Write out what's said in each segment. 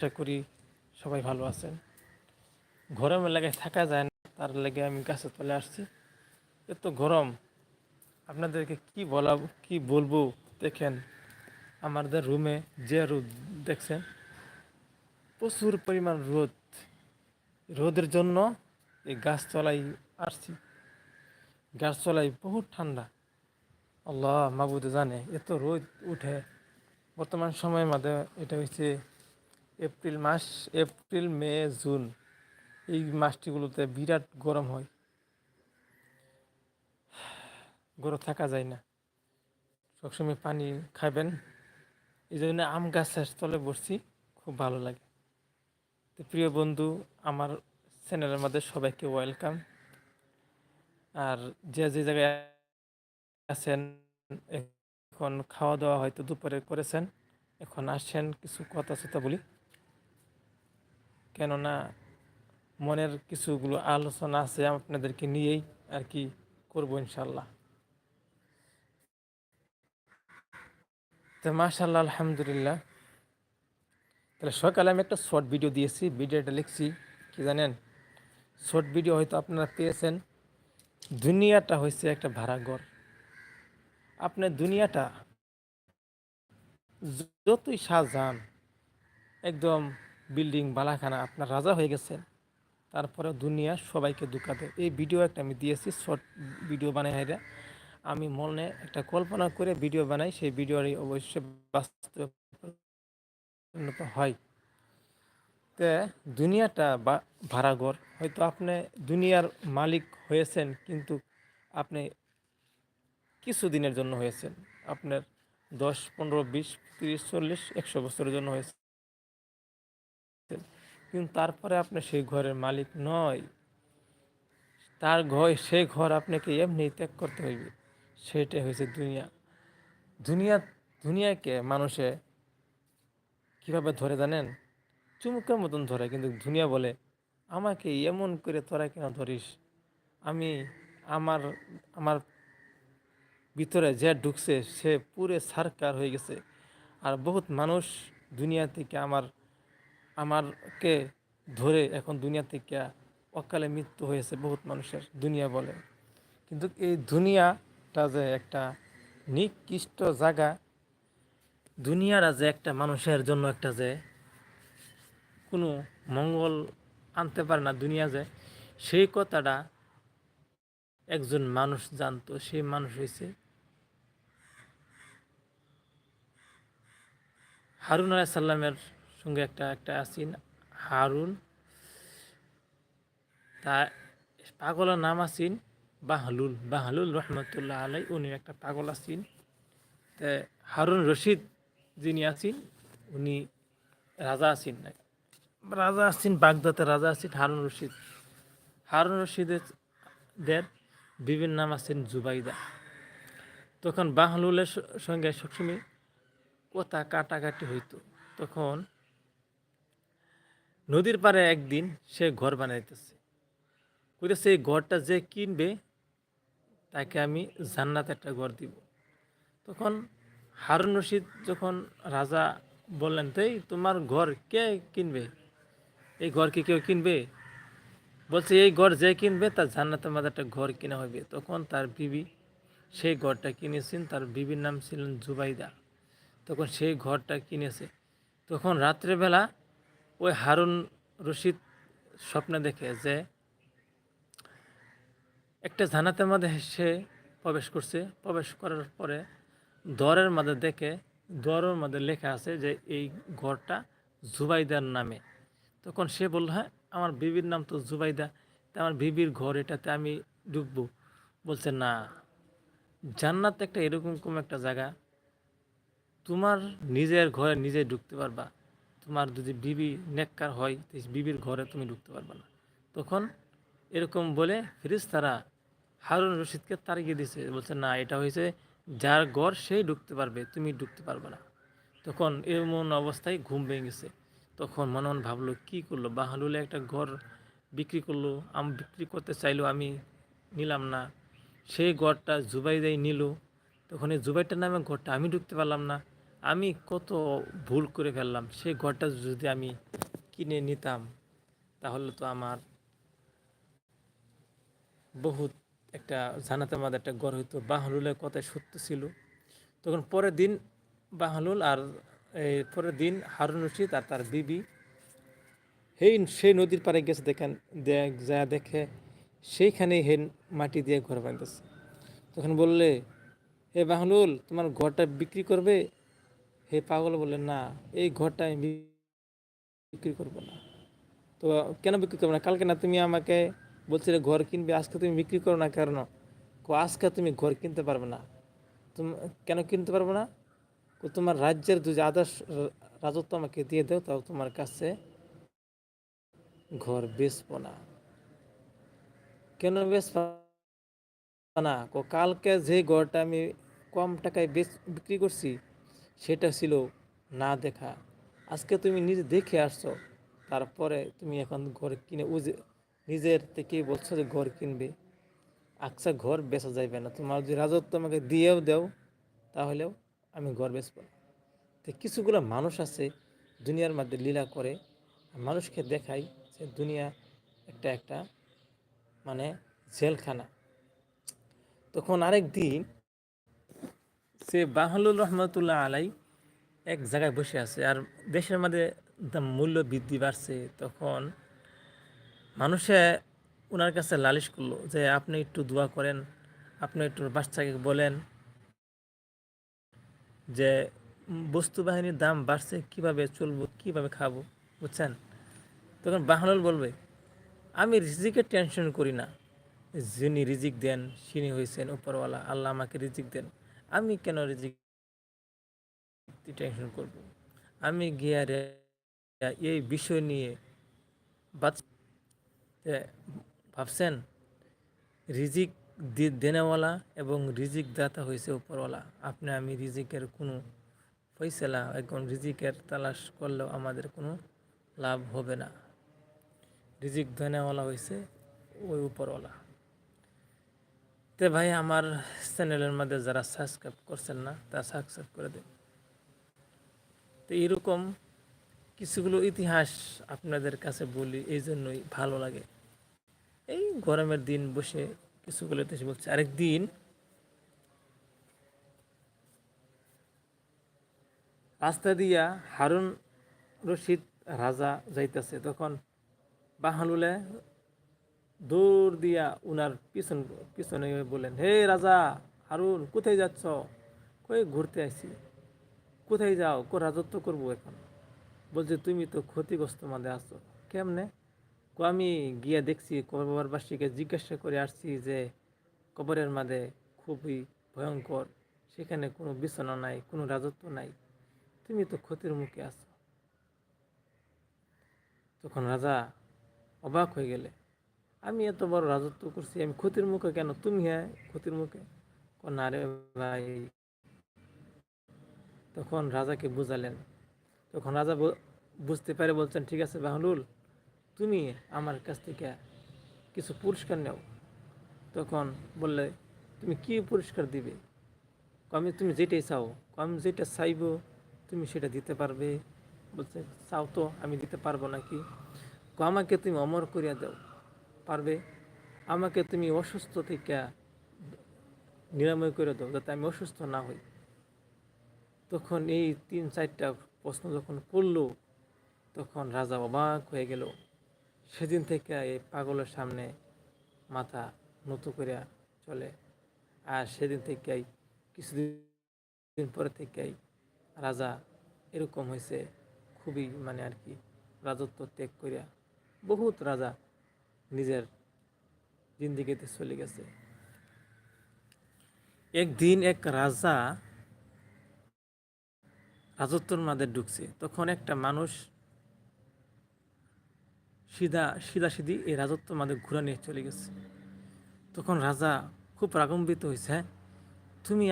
আশা করি সবাই ভালো আছেন। গরমের লাগে থাকা যায় না, তার লেগে আমি গাছে চলে আসছি। এত গরম, আপনাদেরকে কি বলা কি বলব? দেখেন, আমাদের রুমে যে রোদ দেখছেন, প্রচুর পরিমাণ রোদ। রোদের জন্য এই গাছতলায় আসছি। গাছতলায় বহুত ঠান্ডা। আল্লাহ মাবুদ জানে, এত রোদ উঠে। বর্তমান সময়ের মধ্যে এটা হচ্ছে এপ্রিল মাস, এপ্রিল, মে, জুন, এই মাসটিগুলোতে বিরাট গরম হয়। গরম থাকা যায় না। সবসময় পানি খাবেন। এই জন্য আম গাছের তলে বসছি, খুব ভালো লাগে। তো প্রিয় বন্ধু, আমার চ্যানেলের মধ্যে সবাইকে ওয়েলকাম আর যে যে জায়গায় আছেন, এখন খাওয়া দাওয়া হয়তো দুপুরে করেছেন, এখন আসছেন কিছু কথা চথা বলি। কেননা মনের কিছুগুলো আলোচনা আছে আপনাদেরকে নিয়েই আর কি করব ইনশাল্লাহ তো মাশাল্লাহ আলহামদুলিল্লাহ। তাহলে সকালে আমি একটা শর্ট ভিডিও দিয়েছি, ভিডিওটা লিখছি, কি জানেন? শর্ট ভিডিও হয়তো আপনারা পেয়েছেন। দুনিয়াটা হয়েছে একটা ভাড়াঘর। আপনার দুনিয়াটা যতই সাজান, একদম বিল্ডিং, বালাখানা আপনার রাজা হয়ে গেছেন। তারপরে দুনিয়া সবাইকে দুঃখা দেয়। এই ভিডিও একটা আমি দিয়েছি, শর্ট ভিডিও বানাই আমি মনে একটা কল্পনা করে ভিডিও বানাই, সেই ভিডিওর অবশ্যই বাস্তব হয়। তে দুনিয়াটা বা ভাড়াঘর, হয়তো আপনি দুনিয়ার মালিক হয়েছেন, কিন্তু আপনি কিছু দিনের জন্য হয়েছেন। আপনার দশ, পনেরো, বিশ, তিরিশ, চল্লিশ, একশো বছরের জন্য হয়েছে। কিন্তু তারপরে আপনি সেই ঘরের মালিক নয়। তার ঘর সেই ঘর আপনাকে এমনি ত্যাগ করতে হইবে। সেটাই হয়েছে দুনিয়া। দুনিয়া দুনিয়াকে মানুষে কীভাবে ধরে জানেন? চুমুকের মতন ধরে, কিন্তু দুনিয়া বলে, আমাকে এমন করে তোরা কেন ধরিস? আমি আমার আমার ভিতরে যে ঢুকছে, সে পুরে সারকার হয়ে গেছে। আর বহুত মানুষ দুনিয়া থেকে আমার আমারকে ধরে এখন দুনিয়া থেকে অকালে মৃত্যু হয়েছে বহুত মানুষের, দুনিয়া বলে। কিন্তু এই দুনিয়াটা যে একটা নিকৃষ্ট জায়গা, দুনিয়াটা যে একটা মানুষের জন্য একটা যে কোনো মঙ্গল আনতে পারে না দুনিয়া যে, সেই কথাটা একজন মানুষ জানতো, সেই মানুষ হয়েছে হারুন আলাহ সাল্লামের সঙ্গে একটা একটা আছেন হারুন। তা পাগলের নাম আছেন বাহলুল। বাহলুল রহমতুল্লাহ আলাই উনি একটা পাগল আছেন। তে হারুন রশিদ যিনি আছেন, উনি রাজা আছেন রাজা আছেন বাগদাতে রাজা আছেন হারুন রশিদ। হারুন রশিদের দের বিভিন্ন নাম আছেন জুবাইদা। তখন বাহলুলের সঙ্গে সবসময় কথা কাটাকাটি হইতো। তখন নদীর পাড়ে একদিন সে ঘর বানাইতেছে। কইতেছে, এই ঘরটা যে কিনবে, তাকে আমি জান্নাত একটা ঘর দিব। তখন হারুন রশিদ যখন রাজা বললেন তাই তোমার ঘর কে কিনবে? এই ঘর কি কেউ কিনবে? বলছে, এই ঘর যে কিনবে, তার জান্নাতের মধ্যে একটা ঘর কিনা হবে। তখন তার বিবি সেই ঘরটা কিনেছেন। তার বিবির নাম ছিলেন জুবাইদা। তখন সেই ঘরটা কিনেছে। তখন রাত্রেবেলা ওই হারুন রশিদ স্বপ্নে দেখে যে একটা জানাতের মধ্যে সে প্রবেশ করছে। প্রবেশ করার পরে দরের মধ্যে দেখে, দরের মধ্যে লেখা আছে যে এই ঘরটা জুবাইদার নামে। তখন সে বলল হ্যাঁ আমার বিবির নাম তো জুবাইদা, তা আমার বিবির ঘর এটাতে আমি ঢুকবো বলছে, না, জান্নাত একটা এরকম কোন একটা জায়গা, তোমার নিজের ঘরে নিজে ঢুকতে পারবা। তোমার যদি বিবি নেককার হয় বিবির ঘরে তুমি ঢুকতে পারবে না। তখন এরকম বলে ফিরিস তারা হারুন রশিদকে তাড়িয়ে দিছে বলছে, না, এটা হয়েছে যার ঘর সেই ঢুকতে পারবে, তুমি ঢুকতে পারবে না। তখন এমন অবস্থায় ঘুম ভেঙে গেছে। তখন মনে মন ভাবলো, কী করল? বাহালুলে একটা ঘর বিক্রি করল, আমি বিক্রি করতে চাইলো, আমি নিলাম না। সেই ঘরটা জুবাই জুবাইদাই নিল। তখন এই জুবাইটার নামে ঘরটা আমি ঢুকতে পারলাম না। আমি কত ভুল করে ফেললাম। সেই ঘরটা যদি আমি কিনে নিতাম, তাহলে তো আমার বহুত একটা জানাতে আমাদের একটা গড় হইতো। বাহলুলের কথায় সত্য ছিল। তখন পরের দিন বাহলুল আর এই পরের দিন হারুন রশিদ আর তার বিবি সেই সেই নদীর পাড়ে গেছে দেখেন, দেখ যা দেখে সেইখানে হে মাটি দিয়ে ঘর বাঁধতেছে। তখন বললে হে বাহলুল, তোমার ঘরটা বিক্রি করবে? হে পাগল বললে না, এই ঘরটা আমি বিক্রি করব না। তো কেন বিক্রি করব না? কালকে না তুমি আমাকে বলছিলে ঘর কিনবে, আজকে তুমি বিক্রি করো না কারণ আজকে তুমি ঘর কিনতে পারবে না। তুমি, কেন কিনতে পারবে না? তোমার রাজ্যের যদি আদর্শ রাজত্ব আমাকে দিয়ে দাও, তাও তোমার কাছে ঘর বেচবো না। কেন বেচবো না? কালকে যে ঘরটা আমি কম টাকায় বেচ, বিক্রি করছি সেটা ছিল না দেখা। আজকে তুমি নিজে দেখে আসছো, তারপরে তুমি এখন ঘর কিনে উজে নিজের থেকে বলছো যে ঘর কিনবে। আকসা ঘর বেচা যাইবে না। তোমার যদি রাজত্ব আমাকে দিয়েও দেও, তাহলেও আমি ঘর বেচবো না। তো কিছুগুলো মানুষ আছে, দুনিয়ার মধ্যে লীলা করে, মানুষকে দেখাই যে দুনিয়া একটা একটা মানে জেলখানা। তখন আরেক দিন সে বাহলুল রহমতুল্লাহ আলাই এক জায়গায় বসে আছে আর দেশের মধ্যে মূল্য বৃদ্ধি বাড়ছে তখন মানুষে ওনার কাছে লালিশ করল যে, আপনি একটু দোয়া করেন, আপনি একটু বাচ্চাকে বলেন যে, বস্তু বাহিনীর দাম বাড়ছে, কীভাবে চলবো, কীভাবে খাব, বুঝছেন? তখন বাহলুল বলবে, আমি রিজিকের টেনশন করি না। যিনি রিজিক দেন তিনি হয়েছেন উপরওয়ালা, আল্লাহ আমাকে রিজিক দেন। আমি কেন রিজিক টেনশন করব? আমি গিয়ারে এই বিষয় নিয়ে ভাবছেন, রিজিক দেনেওয়ালা এবং রিজিক দাতা হয়েছে উপরওয়ালা। আপনি, আমি রিজিকের কোনো ফয়সলা এখন রিজিকের তালাশ করলেও আমাদের কোনো লাভ হবে না। রিজিক দেনেওয়ালা হয়েছে ওই উপরওয়ালা। তে ভাই আমার চ্যানেলের মধ্যে যারা সাবস্ক্রাইব করছেন না তা সাবস্ক্রাইব করে দেন। তো এরকম কিছুগুলো ইতিহাস আপনাদের কাছে বলি, এই জন্যই ভালো লাগে। এই গরমের দিন বসে কিছুগুলো ইতিহাস বলছে। আরেক দিন, রাস্তা দিয়া হারুন রশিদ রাজা যাইতেছে। তখন বাহালুলে দৌড় দিয়া উনার পিছন পিছনে বললেন, হে রাজা, হারুন, কোথায় যাচ্ছ? কই ঘুরতে আসি কোথায় যাও? কো রাজত্ব করব এখন? বলছে, তুমি তো ক্ষতিগ্রস্ত মাঝে আছো। কেমনে? কো, আমি গিয়ে দেখছি, কবরবাসীকে জিজ্ঞাসা করে আসছি যে কবরের মাঝে খুবই ভয়ঙ্কর, সেখানে কোনো বিছানা নাই, কোনো রাজত্ব নাই। তুমি তো ক্ষতির মুখে আছো। তখন রাজা অবাক হয়ে গেলে। আমি এত বড় রাজত্ব করছি, আমি ক্ষতির মুখে কেন? তুমি হ্যাঁ ক্ষতির মুখে? না রে ভাই। তখন রাজাকে বুঝালেন। তখন রাজা বুঝতে পারে বলছেন, ঠিক আছে বাহলুল, তুমি আমার কাছ থেকে কিছু পুরস্কার নেও। তখন বললে, তুমি কি পুরস্কার দিবে? আমি তুমি যেটাই চাও আমি যেটা চাইব, তুমি সেটা দিতে পারবে। বলছে, চাও তো, আমি দিতে পারব নাকি? আমাকে তুমি অমর করিয়া দাও। পারবে? আমাকে তুমি অসুস্থ থেকে নিরাময় করে দাও, যাতে আমি অসুস্থ না হই। তখন এই তিন চারটা প্রশ্ন যখন করল, তখন রাজা অবাক হয়ে গেল। সেদিন থেকে এই পাগলের সামনে মাথা নত করে চলে। আর সেদিন থেকেই, কিছুদিন পরে থেকেই রাজা এরকম হয়েছে, খুবই মানে আর কি রাজত্ব ত্যাগ করিয়া বহুত রাজা নিজের জিন্দিগিতে চলে গেছে। একদিন এক রাজা রাজত্বর মাঝে ঢুকছে। তখন একটা মানুষ সিধা সিধা সিধি এই রাজত্ব মাঝে ঘুরা নিয়ে চলে গেছে। তখন রাজা খুব রাগম্বিত হয়েছে হ্যাঁ তুমি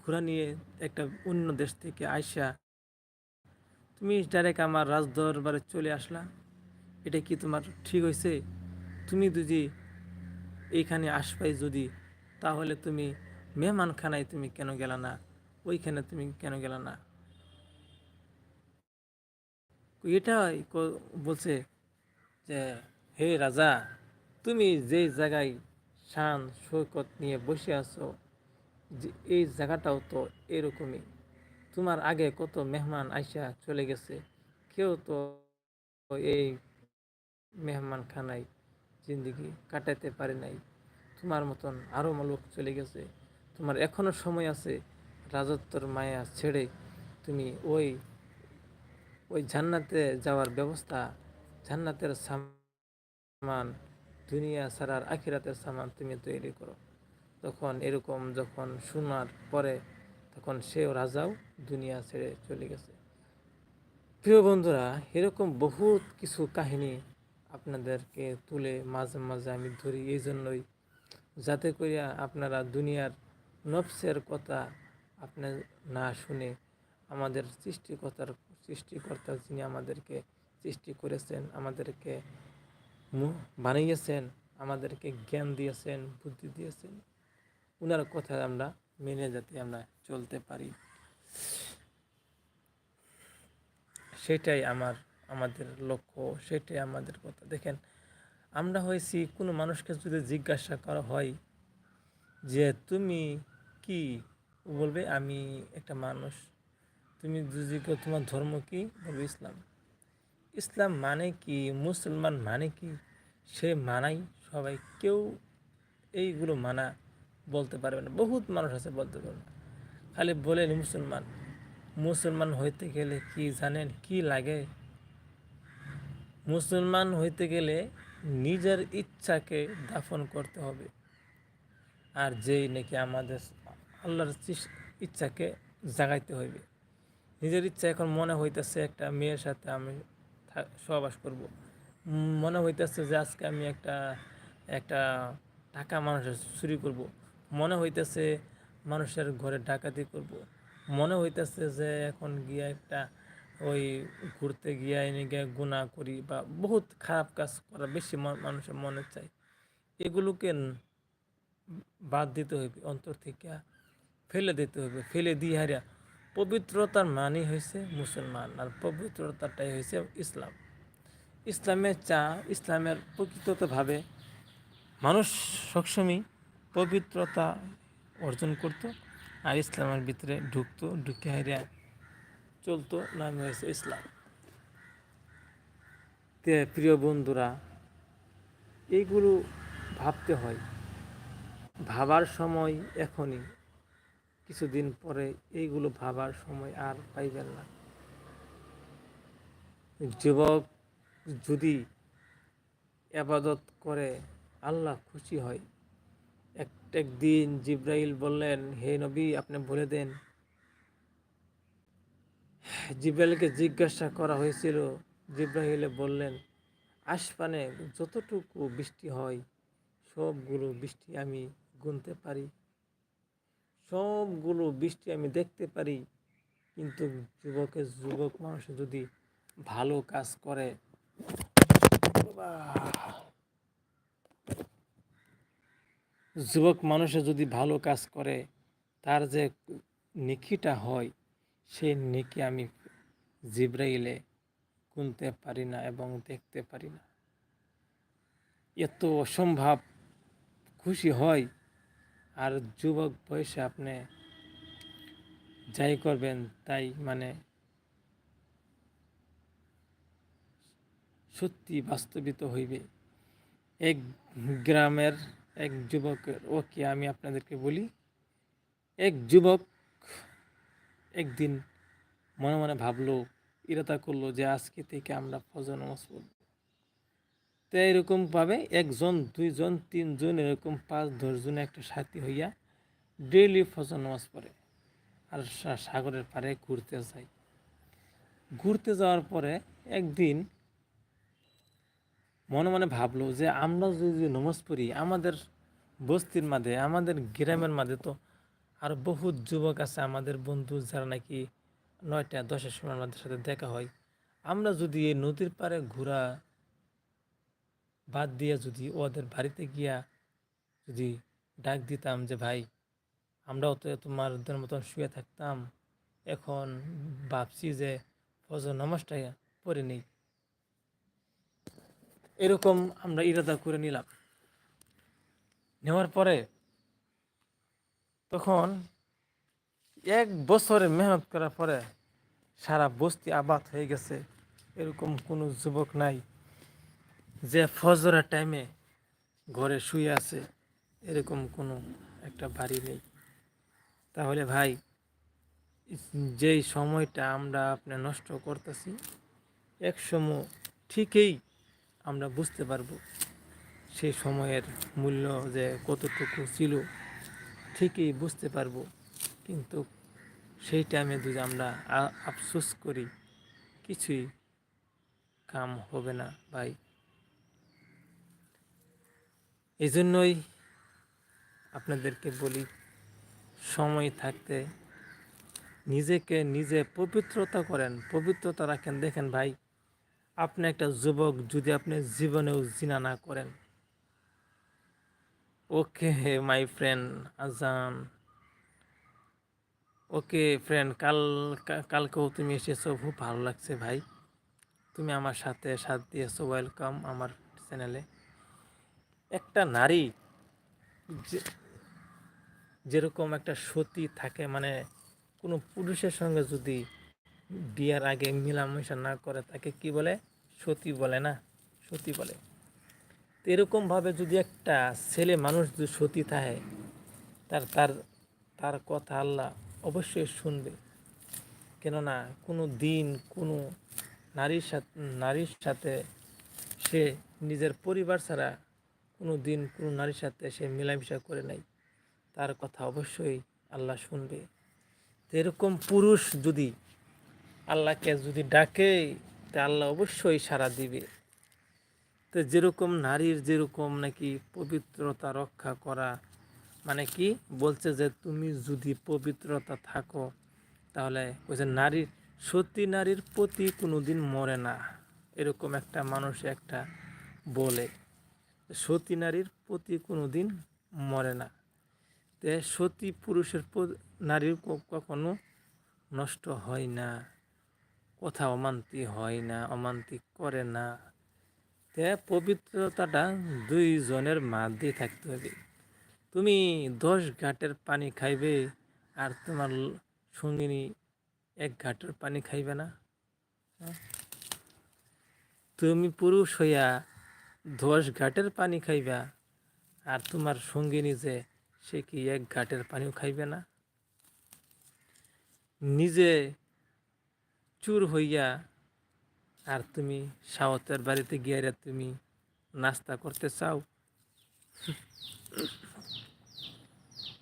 ঘোড়া নিয়ে একটা অন্য দেশ থেকে আইসা, তুমি ডাইরেক্ট আমার রাজদরবারে চলে আসলা? এটা কি তোমার ঠিক হয়েছে তুমি যদি এইখানে আসবাই যদি, তাহলে তুমি মেহমানখানায় তুমি কেন গেলা না? ওইখানে তুমি কেন গেলা না? এটাই বলছে যে, হে রাজা, তুমি যেই জায়গায় শান, সৈকত নিয়ে বসে আছো, যে এই জায়গাটাও তো এরকমই। তোমার আগে কত মেহমান আইসা চলে গেছে, কেউ তো এই মেহমান খানায় জিন্দগি কাটাতে পারে নাই। তোমার মতন আরও লোক চলে গেছে। তোমার এখনও সময় আছে রাজত্বর মায়া ছেড়ে তুমি ওই ওই জান্নাতে যাওয়ার ব্যবস্থা, জান্নাতের সামান, দুনিয়া ছাড়ার আখিরাতের সামান তুমি তৈরি করো। তখন এরকম যখন শোনার পরে তখন সেও রাজাও দুনিয়া ছেড়ে চলে গেছে। প্রিয় বন্ধুরা, এরকম বহুত কিছু কাহিনী আপনাদেরকে তুলে মাঝে মাঝে আমি ধরি। এই জন্যই যাতে করিয়া আপনারা দুনিয়ার নফসের কথা আপনার না শুনে আমাদের সৃষ্টিকর্তার, সৃষ্টিকর্তা যিনি আমাদেরকে সৃষ্টি করেছেন, আমাদেরকে বানিয়েছেন, আমাদেরকে জ্ঞান দিয়েছেন, বুদ্ধি দিয়েছেন ওনার কথা আমরা মেনে যাতে আমরা চলতে পারি। সেটাই আমার আমাদের লক্ষ্য সেটাই আমাদের কথা। দেখেন, আমরা হয়েছি, কোনো মানুষকে যদি জিজ্ঞাসা করা হয় যে, তুমি কি? বলবে, আমি একটা মানুষ। তুমি যদি তোমার ধর্ম কি? বলবে, ইসলাম। ইসলাম মানে কি? মুসলমান মানে কি? সে মানাই সবাই। কেউ এইগুলো মানা বলতে পারবে না। বহুত মানুষ আছে বলতে পারবে না। খালি বলেন মুসলমান। মুসলমান হইতে গেলে কি জানেন? কি লাগে? মুসলমান হইতে গেলে নিজের ইচ্ছাকে দাফন করতে হবে। আর যেই নাকি আমাদের আল্লাহর ইচ্ছাকে জাগাইতে হইবে। নিজের ইচ্ছা এখন মনে হইতেছে একটা মেয়ের সাথে আমি সহবাস করব। মনে হইতেছে যে আজকে আমি একটা একটা টাকা মানুষের চুরি করব। মনে হইতেছে মানুষের ঘরে ডাকাতি করব। মনে হইতেছে যে এখন গিয়া একটা ওই ঘুরতে গিয়া এনে গিয়ে গুণা করি বা বহুত খারাপ কাজ করা বেশি মানুষের মনে চাই। এগুলোকে বাদ দিতে হইবে, অন্তর থেকে ফেলে দিতে হইবে, ফেলে দিয়ে হারিয়া। পবিত্রতার মানই হয়েছে মুসলমান, আর পবিত্রতাটাই হয়েছে ইসলাম। ইসলামের চা, ইসলামের প্রকৃতভাবে মানুষ সবসময় পবিত্রতা অর্জন করত আর ইসলামের ভিতরে ঢুকতো, ঢুকে হারিয়া চলতো নাম হয়েছে ইসলাম। প্রিয় বন্ধুরা, এইগুলো ভাবতে হয়। ভাবার সময় এখনই, কিছুদিন পরে এইগুলো ভাবার সময় আর পাইবেন না। যুবক যদি আবাদত করে, আল্লাহ খুশি হয়। এক একদিন জিব্রাইল বললেন, হে নবী, আপনি বলে দেন জিব্রাইলকে জিজ্ঞাসা করা হয়েছিল। জিব্রাহিলে বললেন আসপানে যতটুকু বৃষ্টি হয়, সবগুলো বৃষ্টি আমি গুনতে পারি। সবগুলো বৃষ্টি আমি দেখতে পারি, কিন্তু যুবকের যুবক মানুষ যদি ভালো কাজ করে যুবক মানুষে যদি ভালো কাজ করে, তার যে নিকিটা হয় সেই নিকি আমি জিব্রাইলে গুনতে পারি না এবং দেখতে পারি না। এত অসম্ভব খুশি হয় আর যুবক বয়সে আপনি যাই করবেন তাই মানে সত্যি বাস্তবিত হইবে। এক গ্রামের এক যুবকের ওকে আমি আপনাদেরকে বলি, এক যুবক একদিন মনে মনে ভাবলো, ইরাদা করল যে আজকে থেকে আমরা ফজর নামাজ পড়ব। তো এরকমভাবে একজন, দুইজন, তিনজন, এরকম পাঁচ দশজন একটা সাথী হইয়া ডেইলি ফজর নামাজ পড়ে আর সাগরের পাড়ে ঘুরতে যায়। ঘুরতে যাওয়ার পরে একদিন মনে মনে ভাবলো যে আমরা যদি নমাজ পড়ি, আমাদের বস্তির মাঝে, আমাদের গ্রামের মাঝে তো আর বহুত যুবক আছে আমাদের বন্ধু যারা নাকি নয়টা দশের সময় আমাদের সাথে দেখা হয়। আমরা যদি এই নদীর পাড়ে ঘোরা বাদ দিয়ে যদি ওদের বাড়িতে গিয়া যদি ডাক দিতাম যে, ভাই, আমরাও তো তোমাদের মতন শুয়ে থাকতাম। এখন ভাবছি যে ফজর নামাজটা পরে নেই। এরকম আমরা ইরাদা করে নিলাম। নেওয়ার পরে তখন এক বছরে মেহনত করার পরে সারা বস্তি আবাদ হয়ে গেছে। এরকম কোনো যুবক নাই যে ফজরের টাইমে ঘরে শুয়ে আছে। এরকম কোনো একটা বাড়ি নেই। তাহলে ভাই, যেই সময়টা আমরা আপনি নষ্ট করতেছি, এক সময় ঠিকই আমরা বুঝতে পারব সেই সময়ের মূল্য যে কতটুকু ছিল। ঠিকই বুঝতে পারব। কিন্তু সেই টাইমে যদি আমরা আফসোস করি, কিছুই কাম হবে না ভাই। এই জন্যই আপনাদেরকে বলি, সময় থাকতে নিজেকে নিজে পবিত্রতা করেন, পবিত্রতা রাখেন। দেখেন ভাই, আপনি একটা যুবক যদি আপনি জীবনেও জিনা না করেন ওকে মাই ফ্রেন্ড আজান ওকে ফ্রেন্ড কাল কালকেও তুমি এসেছ, খুব ভালো লাগছে ভাই। তুমি আমার সাথে সাথ দিয়েছ ওয়েলকাম আমার চ্যানেলে একটা নারী যেরকম একটা সতী থাকে মানে কোনো পুরুষের সঙ্গে যদি বিয়ার আগে মেলামেশা না করে, তাকে কি বলে? সতী বলে না? সতী বলে। তো এরকমভাবে যদি একটা ছেলে মানুষ যদি সতী থাকে, তার তার তার কথা আল্লাহ অবশ্যই শুনবে। কেননা কোনো দিন কোনো নারীর সাথে নারীর সাথে সে নিজের পরিবার ছাড়া কোনো দিন কোনো নারীর সাথে সে মেলামেশা করে নাই। তার কথা অবশ্যই আল্লাহ শুনবে। তো এরকম পুরুষ যদি আল্লাহকে যদি ডাকে, তা আল্লাহ অবশ্যই সাড়া দিবে। তো যেরকম নারীর যেরকম নাকি পবিত্রতা রক্ষা করা মানে কি? বলছে যে তুমি যদি পবিত্রতা থাকো, তাহলে যে নারীর, সত্যি নারীর প্রতি কোনো দিন মরে না। এরকম একটা মানুষ একটা বলে সতী নারীর প্রতি কোনো দিন মরে না। তে সতী পুরুষের নারীর কখনো নষ্ট হয় না, কথা অমান্তি হয় না, অমান্তি করে না। তে পবিত্রতাটা দুইজনের মধ্যে থাকতে হবে তুমি দশ ঘাটের পানি খাইবে আর তোমার সঙ্গিনী এক ঘাটের পানি খাইবে না? তুমি পুরুষ হইয়া দশ ঘাটের পানি খাইবা আর তোমার সঙ্গিনী যে, সে কি এক ঘাটের পানিও খাইবে না নিজে চুর হইয়া আর তুমি সাওতের বাড়িতে গিয়ে তুমি নাস্তা করতে চাও?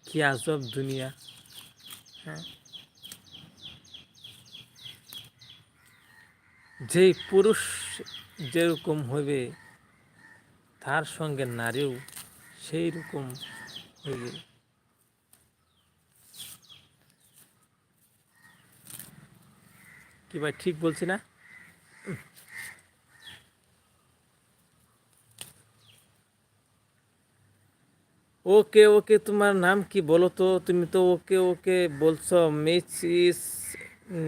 কি আজব দুনিয়া। হ্যাঁ? যেই পুরুষ যেরকম হইবে, তার সঙ্গে নারীও সেই রকম হইবে। কি ভাই, ঠিক বলছি না? ওকে ওকে, তোমার নাম কি বলো তো? তুমি তো ওকে ওকে বলছো মেচিস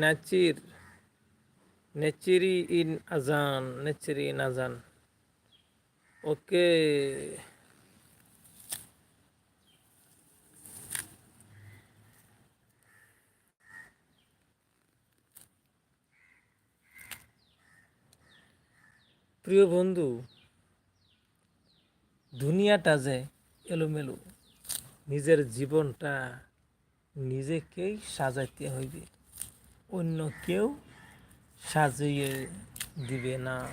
নাচির, নেচিরি ইন আজান, নেচিরি ইন আজান। ওকে। প্রিয় বন্ধু, দুনিয়াটা যে এলোমেলো। নিজের জীবনটা নিজেকেই সাজাইতে হইবে। অন্য কেউ সাজিয়ে দিবে না।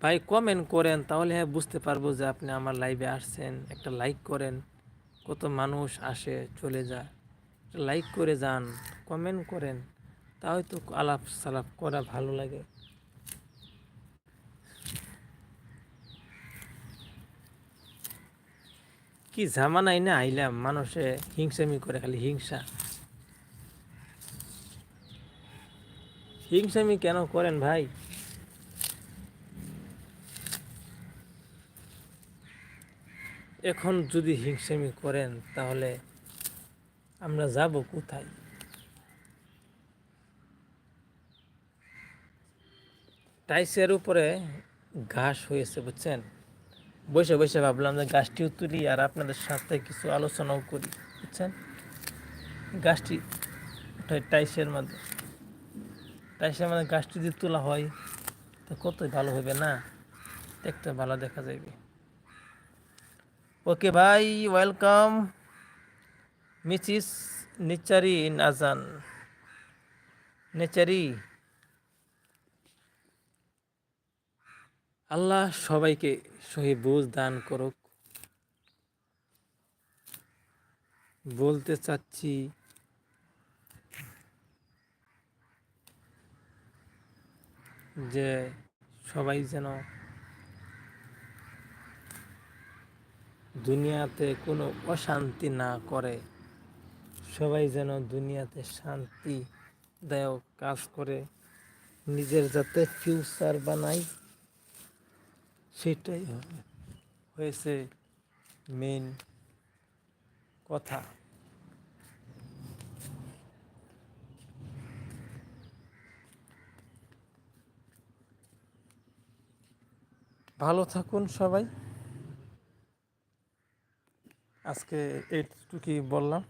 ভাই কমেন্ট করেন, তাহলে হ্যাঁ বুঝতে পারব যে আপনি আমার লাইভে আসছেন। একটা লাইক করেন। কত মানুষ আসে, চলে যায়। লাইক করে যান কমেন্ট করেন। তাই তো আলাপ সালাপ করা ভালো লাগে। কি জামানাই না আইলাম, মানুষে হিংসামি করে, খালি হিংসা। হিংসামি কেন করেন ভাই? এখন যদি হিংসামি করেন, তাহলে আমরা যাব কোথায়? টাইসের উপরে ঘাস হয়েছে, বুঝছেন? বসে বসে ভাবলাম যে গাছটিও তুলি আর আপনাদের সাথে কিছু আলোচনাও করি, বুঝছেন? গাছটি টাইসের মধ্যে টাইসের মধ্যে গাছটি যদি তোলা হয়, তো কতই ভালো হবে না? দেখতে ভালো দেখা যাবে। ওকে ভাই, ওয়েলকাম। মিসিস নিচারি নাজান। নেচারি? আল্লাহ সবাইকে সহি বুঝ দান করুক। বলতে চাচ্ছি, যে সবাই যেন দুনিয়াতে কোনো অশান্তি না করে, সবাই যেন দুনিয়াতে শান্তিদায়ক কাজ করে, নিজের যাতে ফিউচার বানায়। সেটাই হয়েছে মেন কথা। ভালো থাকুন সবাই। আজকে এইটুকুই বললাম।